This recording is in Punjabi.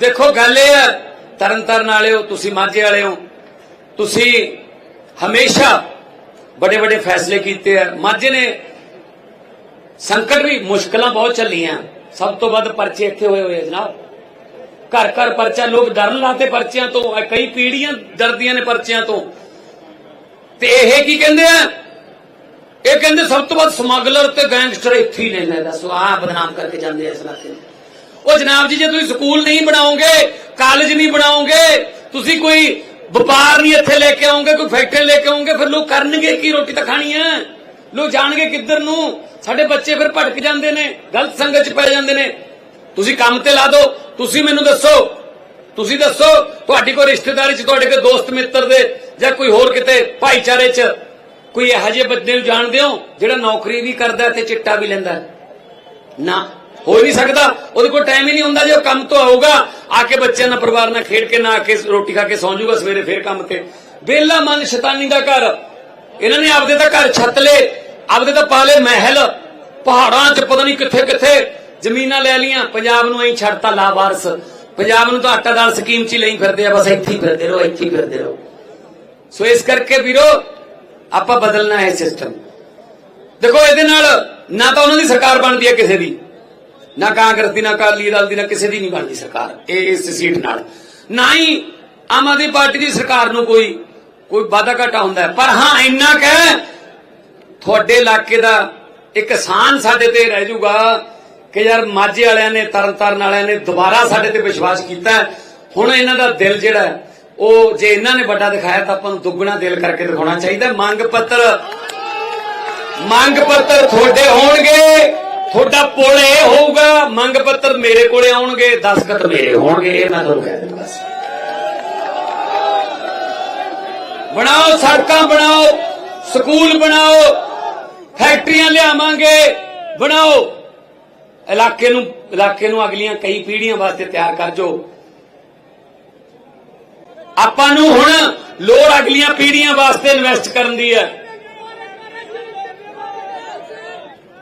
ਦੇਖੋ ਗੱਲ ਇਹ ਹੈ ਤਰਨ ਤਾਰਨ ਵਾਲਿਓ, ਤੁਸੀਂ ਮਾਝੇ ਵਾਲਿਓ, ਤੁਸੀਂ ਹਮੇਸ਼ਾ ਵੱਡੇ ਵੱਡੇ ਫੈਸਲੇ ਕੀਤੇ ਆ। ਮਾਝੇ ਨੇ ਸੰਕਟ ਵੀ ਮੁਸ਼ਕਲਾਂ ਬਹੁਤ ਚੱਲੀਆਂ। ਸਭ ਤੋਂ ਵੱਧ ਪਰਚੇ ਇੱਥੇ ਹੋਏ ਹੋਏ ਆ ਜਨਾਬ। ਘਰ ਘਰ ਪਰਚਾ, ਲੋਕ ਡਰਨ ਲਾਤੇ ਪਰਚਿਆਂ ਤੋਂ ਕਈ ਪੀੜੀਆਂ ਡਰਦੀਆਂ ਨੇ ਪਰਚਿਆਂ ਤੋਂ। ਤੇ ਇਹ ਕੀ ਕਹਿੰਦੇ ਆ? ਇਹ ਕਹਿੰਦੇ ਸਭ ਤੋਂ ਵੱਧ ਸਮਗਲਰ ਤੇ ਗੈਂਗਸਟਰ ਇੱਥੇ ਹੀ ਨੇ ਲੈ ਦੱਸੋ, ਆਹ ਬਦਨਾਮ ਕਰਕੇ ਜਾਂਦੇ ਆ ਇਸ ਇਲਾਕੇ ਨੂੰ। ਉਹ ਜਨਾਬ ਜੀ, ਜੇ ਤੁਸੀਂ ਸਕੂਲ ਨਹੀਂ ਬਣਾਓਗੇ ਕਾਲਜ ਨਹੀਂ ਬਣਾਓਗੇ, ਤੁਸੀਂ ਕੋਈ ਵਪਾਰ ਨਹੀਂ ਇੱਥੇ ਲੈ ਕੇ ਆਉਂਗੇ ਕੋਈ ਫੈਕਟਰੀ ਲੈ ਕੇ ਆਉਂਗੇ ਫਿਰ ਲੋਕ ਕਰਨਗੇ ਕੀ ਰੋਟੀ ਤਾਂ ਖਾਣੀ ਹੈ? ਲੋਕ ਜਾਣਗੇ ਕਿੱਧਰ ਨੂੰ? ਸਾਡੇ ਬੱਚੇ ਫਿਰ ਭਟਕ ਜਾਂਦੇ ਨੇ, ਗਲਤ ਸੰਗਤ 'ਚ ਪੈ ਜਾਂਦੇ ਨੇ। ਤੁਸੀਂ ਕੰਮ ਤੇ ਲਾ ਦਿਓ, ਤੁਸੀਂ ਮੈਨੂੰ ਦੱਸੋ, ਤੁਸੀਂ ਦੱਸੋ, ਤੁਹਾਡੀ ਕੋਈ ਰਿਸ਼ਤੇਦਾਰੀ 'ਚ, ਤੁਹਾਡੇ ਕੋਈ ਦੋਸਤ ਮਿੱਤਰ ਦੇ ਜਾਂ ਕੋਈ ਹੋਰ ਕਿਤੇ ਭਾਈਚਾਰੇ 'ਚ ਕੋਈ ਇਹੋ ਜਿਹੇ ਬੰਦੇ ਨੂੰ ਜਾਣਦੇ ਹੋ, ਜਿਹੜਾ ਨੌਕਰੀ ਵੀ ਕਰਦਾ ਤੇ ਚਿੱਟਾ ਵੀ ਲੈਂਦਾ? ਨਾ। ਹੋ ਨਹੀਂ ਸਕਦਾ। ਉਹਦੇ ਕੋਲ ਟਾਈਮ ਹੀ ਨਹੀਂ ਹੁੰਦਾ ਜੇ ਉਹ ਕੰਮ ਤੋਂ ਆਊਗਾ। ਆ ਕੇ ਬੱਚਿਆਂ ਨਾਲ ਪਰਿਵਾਰ ਨਾਲ ਖੇਡ ਕੇ ਨਾ ਆ ਕੇ ਰੋਟੀ ਖਾ ਕੇ ਸੌਂ ਜਾਊਗਾ ਸਵੇਰੇ ਫੇਰ ਕੰਮ ਤੇ। ਬੇਲਾ ਮਨ ਸ਼ੈਤਾਨੀ ਦਾ ਘਰ। ਇਹਨਾਂ ਨੇ ਆਪਦੇ ਤਾਂ ਘਰ ਛੱਤ ਲਏ, ਆਪਦੇ ਤਾਂ ਪਾਲੇ ਮਹਿਲ। ਪਹਾੜਾਂ 'ਚ ਪਤਾ ਨਹੀਂ ਕਿੱਥੇ ਕਿੱਥੇ ਜ਼ਮੀਨਾਂ ਲੈ ਲੀਆਂ ਪੰਜਾਬ ਨੂੰ ਐਂ ਛੱਡਤਾ ਲਾਵਾਰਸ। ਪੰਜਾਬ ਨੂੰ ਤਾਂ ਆਟਾ ਦਾਲ ਸਕੀਮ 'ਚ ਹੀ ਲਈ ਫਿਰਦੇ ਆ, ਬਸ ਇੱਥੇ ਹੀ ਫਿਰਦੇ ਰਹੋ, ਇੱਥੇ ਹੀ ਫਿਰਦੇ ਰਹੋ। ਸੋ ਇਸ ਕਰਕੇ ਵੀਰੋ, ਆਪਾਂ ਬਦਲਣਾ ਹੈ ਸਿਸਟਮ ਦੇਖੋ ਇਹਦੇ ਨਾਲ ਨਾ ਤਾਂ ਉਹਨਾਂ ਦੀ ਸਰਕਾਰ ਬਣਦੀ ਹੈ ਕਿਸੇ ਦੀ। ਨਾ ਕਾਂਗਰਸ ਦੀ, ਨਾ ਅਕਾਲੀ ਦਲ ਦੀ, ਨਾ ਕਿਸੇ ਦੀ ਨਹੀਂ ਬਣਦੀ ਸਰਕਾਰ, ਇਹ ਇਸ ਸੀਟ ਨਾਲ। ਨਾ ਹੀ ਆਮ ਆਦਮੀ ਪਾਰਟੀ ਦੀ ਸਰਕਾਰ ਨੂੰ ਕੋਈ ਕੋਈ ਵਾਧਾ ਘਾਟਾ ਹੁੰਦਾ ਪਰ ਹਾਂ, ਇੰਨਾ ਕਹਿ ਤੁਹਾਡੇ ਇਲਾਕੇ ਦਾ ਇੱਕ ਸਾਨ ਸਾਡੇ ਤੇ ਰਹਿ ਜਾਊਗਾ ਕਿ ਯਾਰ ਮਾਝੇ ਵਾਲਿਆਂ ਨੇ, ਤਰਨਤਾਰਨ ਵਾਲਿਆਂ ਨੇ ਦੁਬਾਰਾ ਸਾਡੇ ਤੇ ਵਿਸ਼ਵਾਸ ਕੀਤਾ ਹੁਣ ਇਹਨਾਂ ਦਾ ਦਿਲ ਜਿਹੜਾ ਉਹ ਜੇ ਇਹਨਾਂ ਨੇ ਵੱਡਾ ਦਿਖਾਇਆ ਤਾਂ ਆਪਾਂ ਨੂੰ ਦੁੱਗਣਾ ਦਿਲ ਕਰਕੇ ਦਿਖਾਉਣਾ ਚਾਹੀਦਾ। ਮੰਗ ਪੱਤਰ ਮੰਗ ਪੱਤਰ ਤੁਹਾਡੇ ਹੋਣਗੇ। ਤੁਹਾਡਾ ਪੁੱਲ ਇਹ ਹੋਊਗਾ, ਮੰਗ ਪੱਤਰ ਮੇਰੇ ਕੋਲੇ ਆਉਣਗੇ ਦਸਖਤ ਮੇਰੇ ਹੋਣਗੇ, ਇਹ ਮੈਂ ਤੁਹਾਨੂੰ ਕਹਿ ਦਿੰਦਾ ਬਸ। ਬਣਾਓ ਸੜਕਾਂ, ਬਣਾਓ, ਸਕੂਲ ਬਣਾਓ, ਫੈਕਟਰੀਆਂ ਲਿਆਵਾਂਗੇ, ਬਣਾਓ। ਇਲਾਕੇ ਨੂੰ ਇਲਾਕੇ ਨੂੰ ਅਗਲੀਆਂ ਕਈ ਪੀੜ੍ਹੀਆਂ ਵਾਸਤੇ ਤਿਆਰ ਕਰ ਜੋ ਆਪਾਂ ਨੂੰ ਹੁਣ ਲੋੜ ਅਗਲੀਆਂ ਪੀੜ੍ਹੀਆਂ ਵਾਸਤੇ ਇਨਵੈਸਟ ਕਰਨ ਦੀ ਹੈ।